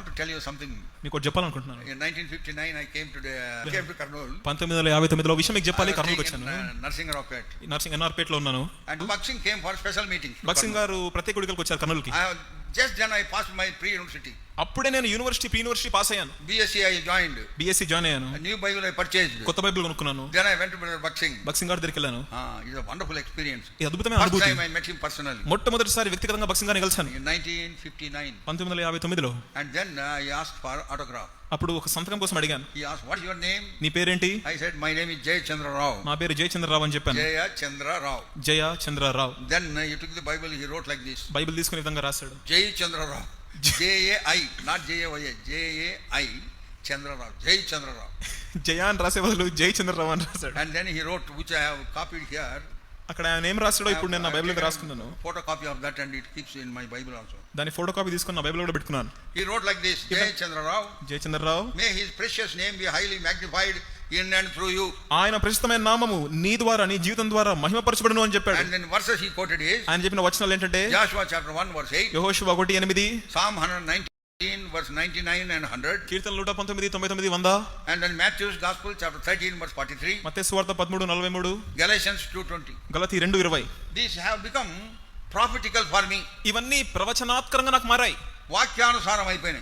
want to tell you something. మీకు చెప్పాలనుకుంటున్నాను In 1959, I came to the, came to Karnool. పంతొమ్మిది వందల యాభై తొమ్మిదిలో విషయం మీకు చెప్పాలి కర్నూలుకి వచ్చాను uh. ఈ నర్సింగ్ ఎన్ఆర్పేటలో ఉన్నాను And Buxing came for special meeting. to భక్సింగ్ Karnool. గారు ప్రత్యేక గుడికలకు వచ్చారు కర్నూలుకి I have- just then I passed my pre-university. అప్పుడే నేను యూనివర్సిటీ యూనివర్సిటీ పాస్ అయ్యాను. BSc I join BSc join అయ్యాను. న్యూ బైబిల్ పర్చేజ్ కొత్త బైబిల్ కొనుక్కున్నాను. Then I went boxing boxing గారి దగ్గరికి వెళ్ళాను. ఇది వండర్ఫుల్ ఎక్స్పీరియన్స్ ఇది అద్భుతమైన అనుభూతి. ఐ మెట్ హిమ్ పర్సనల్లీ మొట్టమొదటిసారి వ్యక్తిగతంగా బక్సింగ్ గారిని కలిసాను 1959 లో and then I ask for autograph అప్పుడు ఒక సంతకం కోసం అడిగాను. వాట్ యువర్ నేమ్ నీ పేరేంటి? I said my name is Jaya Chandrarao నా పేరు జయ చంద్రరావు అని చెప్పాను. Jaya Chandra Chandrarao Jaya Chandrarao then you took the Bible he wrote like this Bible తీసుకునే విధంగా రాశాడు. Jaya Chandra Rao A I, Chandra Rao. Jay Chandra Rao. జయ అని రాసే బదులు జై చంద్రరావు అని రాశాడు And then he wrote, which I have copied here. అక్కడ ఆయన ఏం రాశాడో ఇప్పుడు నేను నా బైబిల్ రాసుకున్నాను Photocopy of that and it keeps in my Bible also. దాని ఫోటో కాపీ తీసుకుని నా బైబిల్ కూడా పెట్టుకున్నాను He wrote like this Jay Chandra Rao. Jaya Chandra Rao May his precious name be highly magnified in and through you. ఆయన ప్రస్తుతమైన నామము నీ ద్వారా నీ జీవితం ద్వారా మహిమపరచబడును అని చెప్పాడు And then verses he quoted is ఆయన చెప్పిన వచనాలు ఏంటంటే Joshua chapter 1 verse 8, యహోషువ ఒకటి ఎనిమిది Psalm 119 verse 99 and 100, కీర్తన నూట పంతొమ్మిది తొంభై తొమ్మిది వంద and then Matthew's Gospel chapter 13 verse 43, మత్తే సువార్త పదమూడు నలభై మూడు Galatians 2:20. గలతి రెండు ఇరవై These have become prophetical for me. ఇవన్నీ ప్రవచనాత్మకంగా నాకు మారాయి వాక్యానుసారం అయిపోయినాయి